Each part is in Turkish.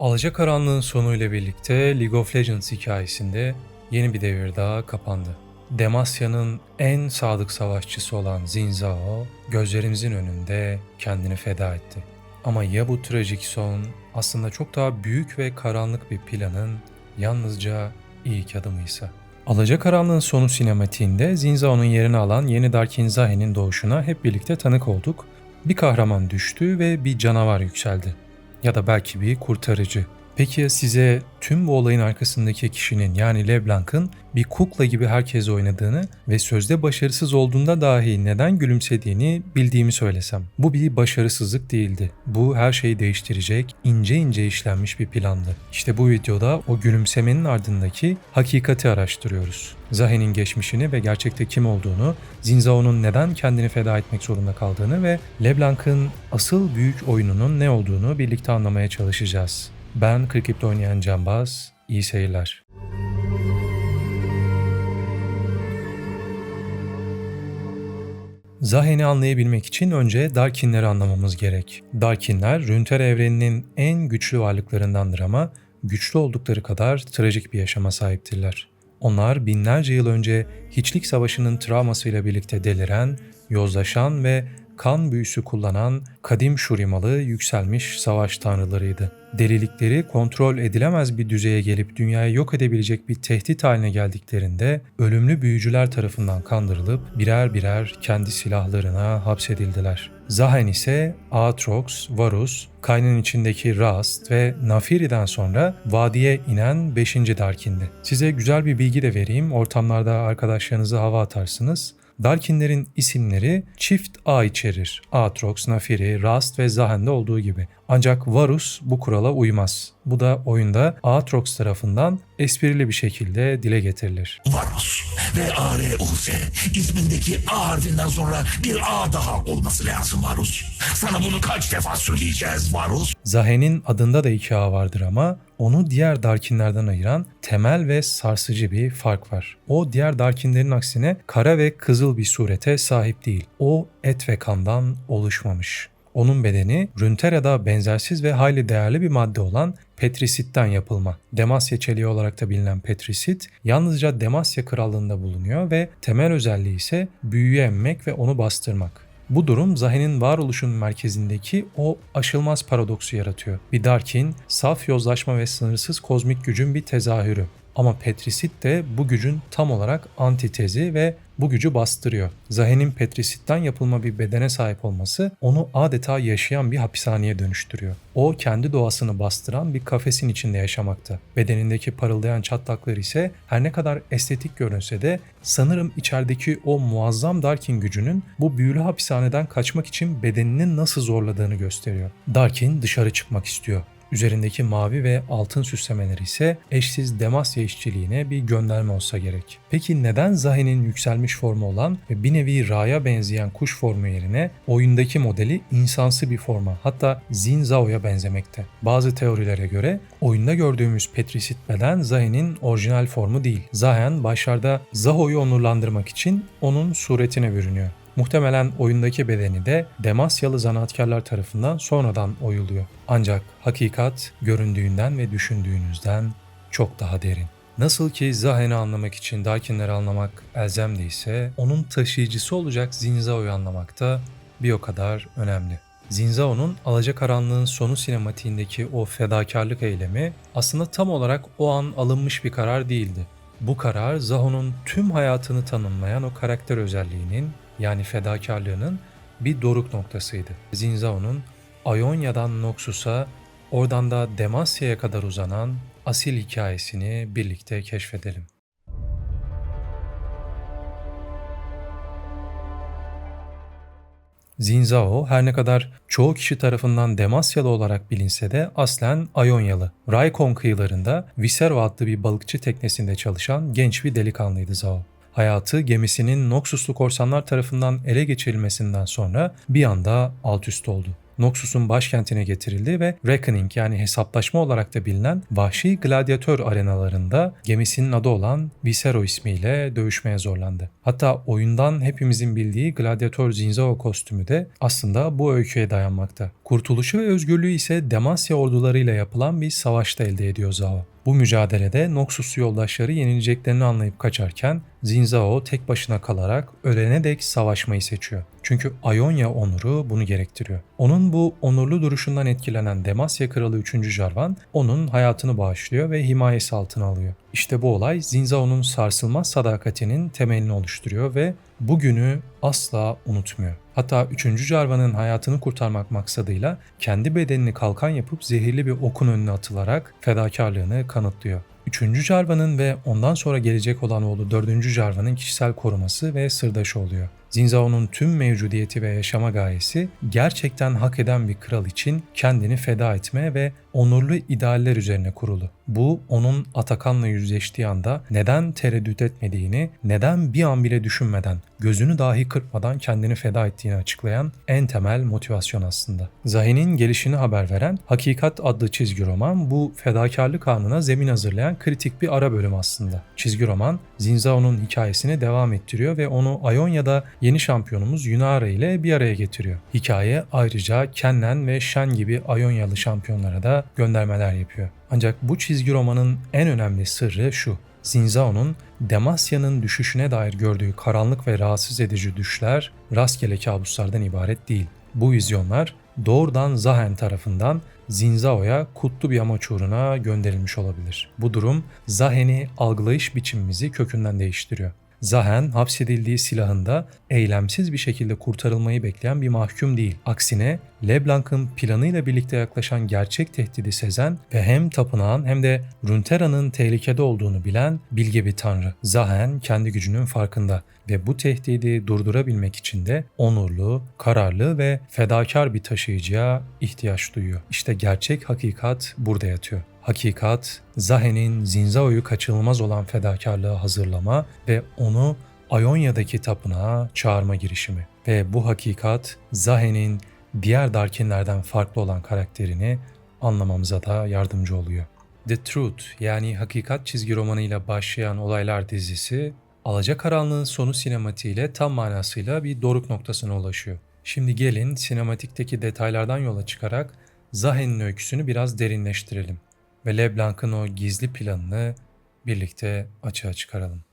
Alacakaranlığın sonuyla birlikte League of Legends hikayesinde yeni bir devir daha kapandı. Demacia'nın en sadık savaşçısı olan Xin Zhao gözlerimizin önünde kendini feda etti. Ama ya bu trajik son aslında çok daha büyük ve karanlık bir planın yalnızca ilk adımıysa? Alacakaranlığın sonu sinematiğinde Xin Zhao'nun yerini alan yeni Darkin Zahe'nin doğuşuna hep birlikte tanık olduk. Bir kahraman düştü ve bir canavar yükseldi ya da belki bir kurtarıcı. Peki size tüm bu olayın arkasındaki kişinin yani LeBlanc'ın bir kukla gibi herkes oynadığını ve sözde başarısız olduğunda dahi neden gülümsediğini bildiğimi söylesem? Bu bir başarısızlık değildi. Bu her şeyi değiştirecek ince ince işlenmiş bir plandı. İşte bu videoda o gülümsemenin ardındaki hakikati araştırıyoruz. Zahe'nin geçmişini ve gerçekte kim olduğunu, Zinzao'nun neden kendini feda etmek zorunda kaldığını ve LeBlanc'ın asıl büyük oyununun ne olduğunu birlikte anlamaya çalışacağız. Ben Krikip'te oynayan Cambaz. İyi seyirler. Zahen'i anlayabilmek için önce Darkinleri anlamamız gerek. Darkinler, Rünter evreninin en güçlü varlıklarındandır ama güçlü oldukları kadar trajik bir yaşama sahiptirler. Onlar binlerce yıl önce Hiçlik Savaşı'nın travmasıyla birlikte deliren, yozlaşan ve kan büyüsü kullanan kadim Şurimalı yükselmiş savaş tanrılarıydı. Delilikleri kontrol edilemez bir düzeye gelip dünyayı yok edebilecek bir tehdit haline geldiklerinde ölümlü büyücüler tarafından kandırılıp birer birer kendi silahlarına hapsedildiler. Zahen ise Aatrox, Varus, Kayn'ın içindeki Rast ve Nafiri'den sonra vadiye inen 5. Darkin'di. Size güzel bir bilgi de vereyim. Ortamlarda arkadaşlarınızı hava atarsınız. Darkinlerin isimleri çift A içerir. Aatrox, Nafiri, Rast ve Zahen'de olduğu gibi. Ancak Varus bu kurala uymaz. Bu da oyunda Aatrox tarafından esprili bir şekilde dile getirilir. Varus ve A-R-U-S ismindeki A harfinden sonra bir A daha olması lazım Varus. Sana bunu kaç defa söyleyeceğiz Varus? Zahen'in adında da iki A vardır ama onu diğer Darkinlerden ayıran temel ve sarsıcı bir fark var. O diğer Darkinlerin aksine kara ve kızıl bir surete sahip değil. O et ve kandan oluşmamış. Onun bedeni Rüntera'da benzersiz ve hayli değerli bir madde olan petrisitten yapılma. Demasya çeliği olarak da bilinen petrisit yalnızca Demasya krallığında bulunuyor ve temel özelliği ise büyüyü emmek ve onu bastırmak. Bu durum Zahe'nin varoluşun merkezindeki o aşılmaz paradoksu yaratıyor. Bir Darkin, saf yozlaşma ve sınırsız kozmik gücün bir tezahürü. Ama Petrisit de bu gücün tam olarak antitezi ve bu gücü bastırıyor. Zahe'nin Petrisit'ten yapılma bir bedene sahip olması onu adeta yaşayan bir hapishaneye dönüştürüyor. O kendi doğasını bastıran bir kafesin içinde yaşamakta. Bedenindeki parıldayan çatlaklar ise her ne kadar estetik görünse de sanırım içerideki o muazzam Darkin gücünün bu büyülü hapishaneden kaçmak için bedenini nasıl zorladığını gösteriyor. Darkin dışarı çıkmak istiyor. Üzerindeki mavi ve altın süslemeleri ise eşsiz Demasya işçiliğine bir gönderme olsa gerek. Peki neden Zahe'nin yükselmiş formu olan ve bir nevi Ra'ya benzeyen kuş formu yerine oyundaki modeli insansı bir forma hatta Zin Zao'ya benzemekte? Bazı teorilere göre oyunda gördüğümüz Petrisit beden Zahe'nin orijinal formu değil. Zahen başlarda Zaho'yu onurlandırmak için onun suretine bürünüyor. Muhtemelen oyundaki bedeni de Demasyalı zanaatkarlar tarafından sonradan oyuluyor. Ancak hakikat göründüğünden ve düşündüğünüzden çok daha derin. Nasıl ki Zahen'i anlamak için Darkinleri anlamak elzem değilse, onun taşıyıcısı olacak Zinzao'yu anlamak da bir o kadar önemli. Zinzao'nun Alacakaranlığın sonu sinematiğindeki o fedakarlık eylemi aslında tam olarak o an alınmış bir karar değildi. Bu karar Zaho'nun tüm hayatını tanımlayan o karakter özelliğinin yani fedakarlığının bir doruk noktasıydı. Zinzao'nun Ayonya'dan Noxus'a oradan da Demasya'ya kadar uzanan asil hikayesini birlikte keşfedelim. Zinzao her ne kadar çoğu kişi tarafından Demasyalı olarak bilinse de aslen Ayonyalı. Raikon kıyılarında Visero adlı bir balıkçı teknesinde çalışan genç bir delikanlıydı Zao. Hayatı gemisinin Noxuslu korsanlar tarafından ele geçirilmesinden sonra bir anda alt üst oldu. Noxus'un başkentine getirildi ve Reckoning yani hesaplaşma olarak da bilinen vahşi gladyatör arenalarında gemisinin adı olan Visero ismiyle dövüşmeye zorlandı. Hatta oyundan hepimizin bildiği gladyatör Zinzao kostümü de aslında bu öyküye dayanmakta. Kurtuluşu ve özgürlüğü ise Demasya ordularıyla yapılan bir savaşta elde ediyor Zhao. Bu mücadelede Noxus yoldaşları yenileceklerini anlayıp kaçarken Zinzao tek başına kalarak ölene dek savaşmayı seçiyor. Çünkü Ionia onuru bunu gerektiriyor. Onun bu onurlu duruşundan etkilenen Demasya Kralı 3. Jarvan onun hayatını bağışlıyor ve himayesi altına alıyor. İşte bu olay Zinzao'nun sarsılmaz sadakatinin temelini oluşturuyor ve bugünü asla unutmuyor. Hatta 3. Jarvan'ın hayatını kurtarmak maksadıyla kendi bedenini kalkan yapıp zehirli bir okun önüne atılarak fedakarlığını kanıtlıyor. 3. Jarvan'ın ve ondan sonra gelecek olan oğlu 4. Jarvan'ın kişisel koruması ve sırdaşı oluyor. Zinzao'nun tüm mevcudiyeti ve yaşama gayesi gerçekten hak eden bir kral için kendini feda etme ve onurlu idealler üzerine kurulu. Bu onun Atakan'la yüzleştiği anda neden tereddüt etmediğini, neden bir an bile düşünmeden, gözünü dahi kırpmadan kendini feda ettiğini açıklayan en temel motivasyon aslında. Zahi'nin gelişini haber veren Hakikat adlı çizgi roman bu fedakarlık anına zemin hazırlayan kritik bir ara bölüm aslında. Çizgi roman Zinzao'nun hikayesini devam ettiriyor ve onu Ionia'da yeni şampiyonumuz Yunara ile bir araya getiriyor. Hikaye ayrıca Kennen ve Shen gibi Ionialı şampiyonlara da göndermeler yapıyor. Ancak bu çizgi romanın en önemli sırrı şu. Zinzao'nun Demasya'nın düşüşüne dair gördüğü karanlık ve rahatsız edici düşler rastgele kabuslardan ibaret değil. Bu vizyonlar doğrudan Zahen tarafından Zinzao'ya kutlu bir amaç uğruna gönderilmiş olabilir. Bu durum Zahen'i algılayış biçimimizi kökünden değiştiriyor. Zahen hapsedildiği silahında eylemsiz bir şekilde kurtarılmayı bekleyen bir mahkum değil. Aksine Leblanc'ın planıyla birlikte yaklaşan gerçek tehdidi sezen ve hem tapınağın hem de Runeterra'nın tehlikede olduğunu bilen bilge bir tanrı. Zahen kendi gücünün farkında ve bu tehdidi durdurabilmek için de onurlu, kararlı ve fedakar bir taşıyıcıya ihtiyaç duyuyor. İşte gerçek hakikat burada yatıyor. Hakikat, Zahe'nin Zinzao'yu kaçınılmaz olan fedakarlığı hazırlama ve onu Ionia'daki tapınağa çağırma girişimi. Ve bu hakikat, Zahe'nin diğer Darkinlerden farklı olan karakterini anlamamıza da yardımcı oluyor. The Truth yani Hakikat çizgi romanıyla başlayan olaylar dizisi Alacakaranlığın sonu sinematiğiyle tam manasıyla bir doruk noktasına ulaşıyor. Şimdi gelin sinematikteki detaylardan yola çıkarak Zahen'in öyküsünü biraz derinleştirelim ve Leblanc'ın o gizli planını birlikte açığa çıkaralım.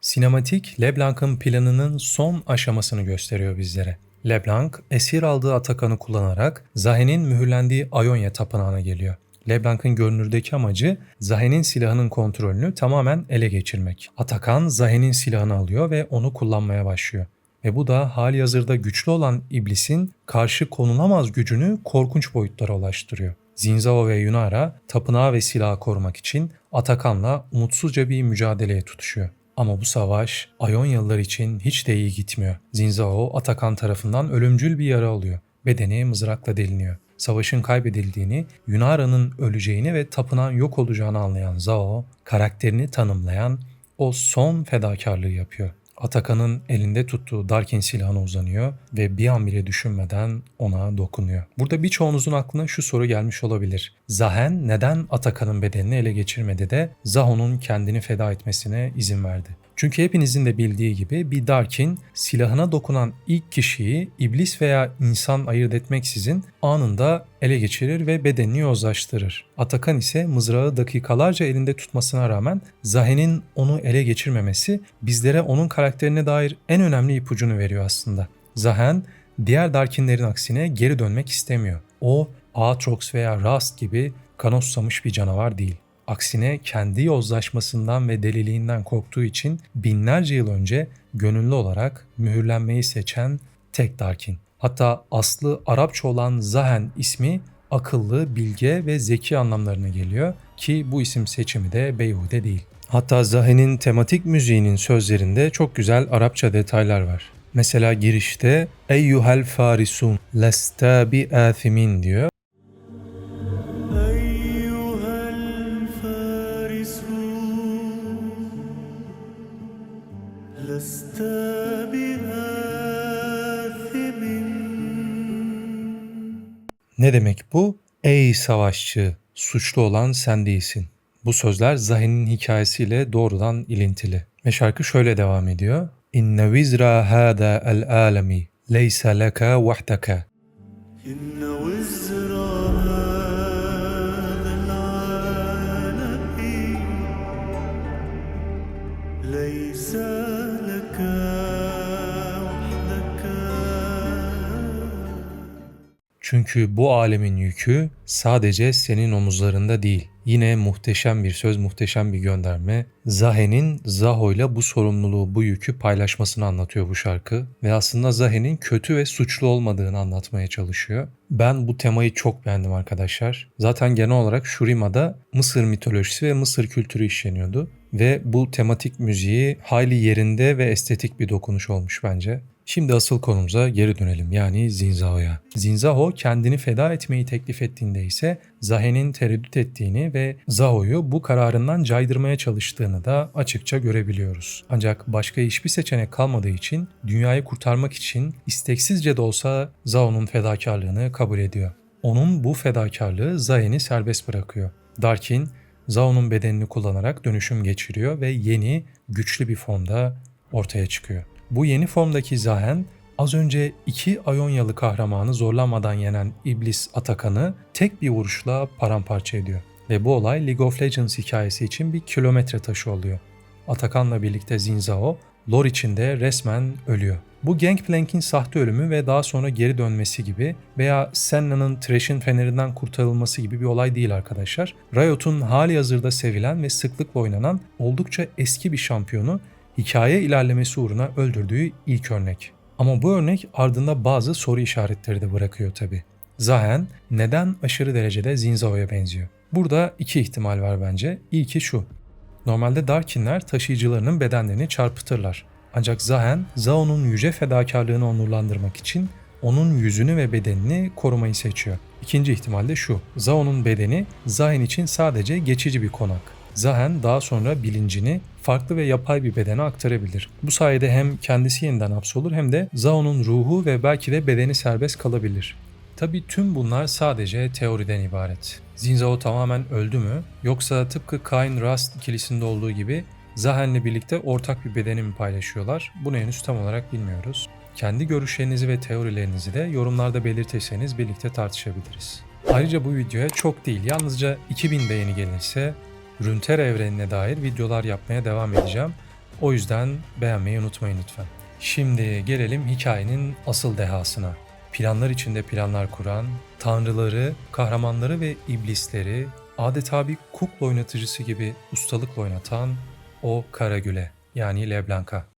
Sinematik, Leblanc'ın planının son aşamasını gösteriyor bizlere. Leblanc, esir aldığı Atakan'ı kullanarak Zahe'nin mühürlendiği Ionia tapınağına geliyor. Leblanc'ın görünürdeki amacı Zahe'nin silahının kontrolünü tamamen ele geçirmek. Atakan Zahe'nin silahını alıyor ve onu kullanmaya başlıyor. Ve bu da hali hazırda güçlü olan iblisin karşı konulamaz gücünü korkunç boyutlara ulaştırıyor. Zinzao ve Yunara tapınağı ve silahı korumak için Atakan'la umutsuzca bir mücadeleye tutuşuyor. Ama bu savaş Ionyalılar için hiç de iyi gitmiyor. Zinzao Atakan tarafından ölümcül bir yara alıyor. Bedeni mızrakla deliniyor. Savaşın kaybedildiğini, Yunara'nın öleceğini ve tapınağın yok olacağını anlayan Zhao, karakterini tanımlayan o son fedakarlığı yapıyor. Atakan'ın elinde tuttuğu Darkin silahına uzanıyor ve bir an bile düşünmeden ona dokunuyor. Burada birçoğunuzun aklına şu soru gelmiş olabilir. Zahen neden Atakan'ın bedenini ele geçirmedi de Zaho'nun kendini feda etmesine izin verdi? Çünkü hepinizin de bildiği gibi bir Darkin silahına dokunan ilk kişiyi iblis veya insan ayırt etmeksizin anında ele geçirir ve bedenini yozlaştırır. Atakan ise mızrağı dakikalarca elinde tutmasına rağmen Zahe'nin onu ele geçirmemesi bizlere onun karakterine dair en önemli ipucunu veriyor aslında. Zahen diğer Darkinlerin aksine geri dönmek istemiyor. O Aatrox veya Rast gibi kanossamış bir canavar değil. Aksine kendi yozlaşmasından ve deliliğinden korktuğu için binlerce yıl önce gönüllü olarak mühürlenmeyi seçen tek Darkin. Hatta aslı Arapça olan Zahen ismi akıllı, bilge ve zeki anlamlarına geliyor ki bu isim seçimi de beyhude değil. Hatta Zahen'in tematik müziğinin sözlerinde çok güzel Arapça detaylar var. Mesela girişte Eyyuhel farisun lesta bi athimin diyor. Ne demek bu? Ey savaşçı, suçlu olan sen değilsin. Bu sözler Zahin'in hikayesiyle doğrudan ilintili. Ve şarkı şöyle devam ediyor. İnne vizra hada el alemi leysa leka vahdaka. İnne vizra hada el alemi Çünkü bu alemin yükü sadece senin omuzlarında değil. Yine muhteşem bir söz, muhteşem bir gönderme. Zahe'nin Zaho'yla bu sorumluluğu, bu yükü paylaşmasını anlatıyor bu şarkı. Ve aslında Zahe'nin kötü ve suçlu olmadığını anlatmaya çalışıyor. Ben bu temayı çok beğendim arkadaşlar. Zaten genel olarak Shurima'da Mısır mitolojisi ve Mısır kültürü işleniyordu. Ve bu tematik müziği hayli yerinde ve estetik bir dokunuş olmuş bence. Şimdi asıl konumuza geri dönelim yani Zinzao'ya. Zinzao kendini feda etmeyi teklif ettiğinde ise Zahe'nin tereddüt ettiğini ve Zao'yu bu kararından caydırmaya çalıştığını da açıkça görebiliyoruz. Ancak başka hiçbir seçenek kalmadığı için dünyayı kurtarmak için isteksizce de olsa Zao'nun fedakarlığını kabul ediyor. Onun bu fedakarlığı Zahe'ni serbest bırakıyor. Darkin, Zao'nun bedenini kullanarak dönüşüm geçiriyor ve yeni, güçlü bir formda ortaya çıkıyor. Bu yeni formdaki Zahen az önce iki Ayonyalı kahramanı zorlanmadan yenen İblis Atakan'ı tek bir vuruşla paramparça ediyor. Ve bu olay League of Legends hikayesi için bir kilometre taşı oluyor. Atakan'la birlikte Zinzao, lore içinde resmen ölüyor. Bu Gangplank'in sahte ölümü ve daha sonra geri dönmesi gibi veya Senna'nın Thresh'in fenerinden kurtarılması gibi bir olay değil arkadaşlar. Riot'un hali hazırda sevilen ve sıklıkla oynanan oldukça eski bir şampiyonu hikaye ilerlemesi uğruna öldürdüğü ilk örnek. Ama bu örnek ardında bazı soru işaretleri de bırakıyor tabi. Zahen neden aşırı derecede Zinzao'ya benziyor? Burada iki ihtimal var bence. İlki şu. Normalde Darkinler taşıyıcılarının bedenlerini çarpıtırlar. Ancak Zahen, Zao'nun yüce fedakarlığını onurlandırmak için onun yüzünü ve bedenini korumayı seçiyor. İkinci ihtimal de şu. Zao'nun bedeni Zahen için sadece geçici bir konak. Zahen daha sonra bilincini farklı ve yapay bir bedene aktarabilir. Bu sayede hem kendisi yeniden hapsolur hem de Zao'nun ruhu ve belki de bedeni serbest kalabilir. Tabi tüm bunlar sadece teoriden ibaret. Zinzao tamamen öldü mü? Yoksa tıpkı Kain Rast ikilisinde olduğu gibi Zahen'le birlikte ortak bir bedeni mi paylaşıyorlar? Bunu henüz tam olarak bilmiyoruz. Kendi görüşlerinizi ve teorilerinizi de yorumlarda belirtirseniz birlikte tartışabiliriz. Ayrıca bu videoya çok değil yalnızca 2000 beğeni gelirse Runeterra evrenine dair videolar yapmaya devam edeceğim. O yüzden beğenmeyi unutmayın lütfen. Şimdi gelelim hikayenin asıl dehasına. Planlar içinde planlar kuran, tanrıları, kahramanları ve iblisleri adeta bir kukla oynatıcısı gibi ustalıkla oynatan o Karagül'e yani Leblanc'a.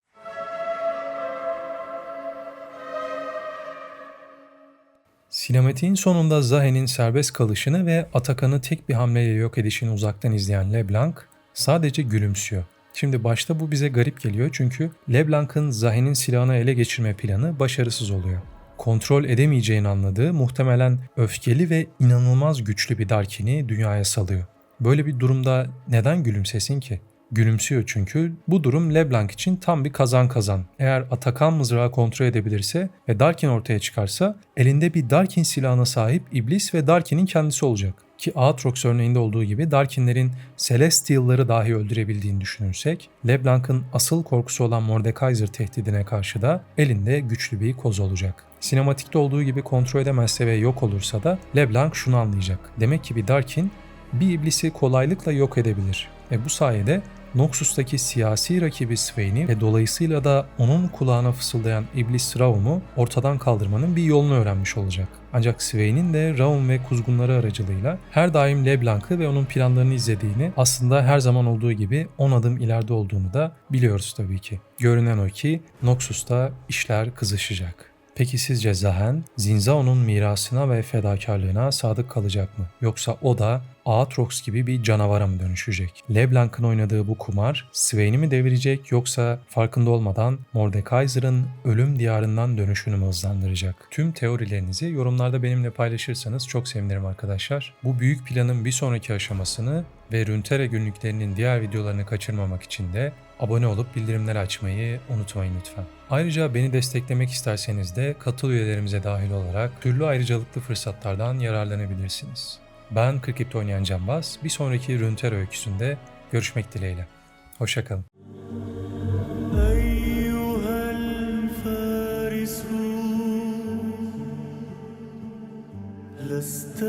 Sinematiğin sonunda Zahe'nin serbest kalışını ve Atakan'ı tek bir hamleyle yok edişini uzaktan izleyen LeBlanc sadece gülümsüyor. Şimdi başta bu bize garip geliyor çünkü LeBlanc'ın Zahe'nin silahını ele geçirme planı başarısız oluyor. Kontrol edemeyeceğini anladığı muhtemelen öfkeli ve inanılmaz güçlü bir Darkin'i dünyaya salıyor. Böyle bir durumda neden gülümsesin ki? Gülümsüyor çünkü bu durum LeBlanc için tam bir kazan kazan. Eğer Atakan mızrağı kontrol edebilirse ve Darkin ortaya çıkarsa elinde bir Darkin silahına sahip iblis ve Darkin'in kendisi olacak. Ki Aatrox örneğinde olduğu gibi Darkinlerin Celestial'ları dahi öldürebildiğini düşünürsek, LeBlanc'ın asıl korkusu olan Mordekaiser tehdidine karşı da elinde güçlü bir koz olacak. Sinematikte olduğu gibi kontrol edemezse ve yok olursa da LeBlanc şunu anlayacak. Demek ki bir Darkin bir iblisi kolaylıkla yok edebilir. Ve bu sayede Noxus'taki siyasi rakibi Swain'i ve dolayısıyla da onun kulağına fısıldayan iblis Raum'u ortadan kaldırmanın bir yolunu öğrenmiş olacak. Ancak Swain'in de Raum ve kuzgunları aracılığıyla her daim LeBlanc'ı ve onun planlarını izlediğini aslında her zaman olduğu gibi 10 adım ileride olduğunu da biliyoruz tabii ki. Görünen o ki Noxus'ta işler kızışacak. Peki sizce Zahen, Zinzao'nun mirasına ve fedakarlığına sadık kalacak mı? Yoksa o da Aatrox gibi bir canavara mı dönüşecek? LeBlanc'ın oynadığı bu kumar Swain'i mi devirecek yoksa farkında olmadan Mordekaiser'ın ölüm diyarından dönüşünü mü hızlandıracak? Tüm teorilerinizi yorumlarda benimle paylaşırsanız çok sevinirim arkadaşlar. Bu büyük planın bir sonraki aşamasını ve Runeterra günlüklerinin diğer videolarını kaçırmamak için de Abone olup bildirimleri açmayı unutmayın lütfen. Ayrıca beni desteklemek isterseniz de katıl üyelerimize dahil olarak türlü ayrıcalıklı fırsatlardan yararlanabilirsiniz. Ben Kripto oynayan Cambaz. Bir sonraki Rünter öyküsünde görüşmek dileğiyle. Hoşçakalın. أيها الفارس لست